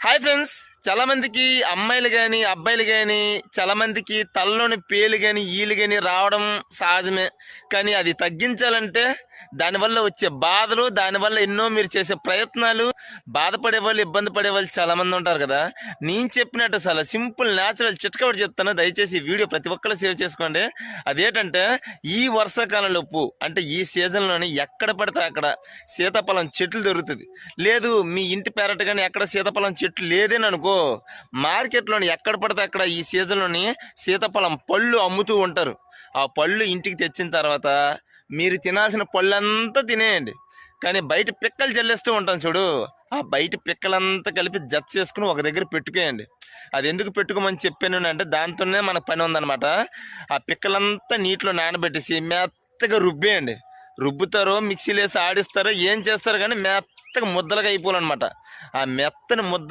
Hi friends చాలా మందికి అమ్మాయిలు కానీ అబ్బాయిలు కానీ చాలా మందికి తలలోని పేలు కానీ ఈలు కానీ రావడం సహజమే. కానీ అది తగ్గించాలంటే దానివల్ల వచ్చే బాధలు దానివల్ల ఎన్నో మీరు చేసే ప్రయత్నాలు బాధపడే వాళ్ళు ఇబ్బంది పడే వాళ్ళు చాలా మంది ఉంటారు కదా. నేను చెప్పినట్టు చాలా సింపుల్ న్యాచురల్ చిట్కబడి చెప్తాను. దయచేసి ఈ వీడియో ప్రతి ఒక్కరు సేవ్ చేసుకోండి. అదేంటంటే ఈ వర్షాకాలంలోపు అంటే ఈ సీజన్లోని ఎక్కడ పడితే అక్కడ సీతాఫలం చెట్లు దొరుకుతుంది. లేదు మీ ఇంటి పెరట కానీ ఎక్కడ సీతాఫలం చెట్లు లేదని అనుకో మార్కెట్లోని ఎక్కడ పడితే అక్కడ ఈ సీజన్లోని సీతాఫలం పళ్ళు అమ్ముతూ ఉంటారు. ఆ పళ్ళు ఇంటికి తెచ్చిన తర్వాత మీరు తినాల్సిన పళ్ళంతా తినేయండి. కానీ బయట పిక్కలు చల్లేస్తూ ఉంటాం చూడు. ఆ బయట పిక్కలంతా కలిపి జత చేసుకుని ఒక దగ్గర పెట్టుకోయండి. అది ఎందుకు పెట్టుకోమని చెప్పాను అంటే దాంతోనే మన పని ఉందన్నమాట. ఆ పిక్కలంతా నీటిలో నానబెట్టేసి మెత్తగా రుబ్బేయండి. రుబ్బుతారో మిక్సీలు వేసి ఆడిస్తారో ఏం చేస్తారో కానీ మెత్తగా ముద్దలుగా అయిపోవాలన్నమాట. ఆ మెత్తని ముద్ద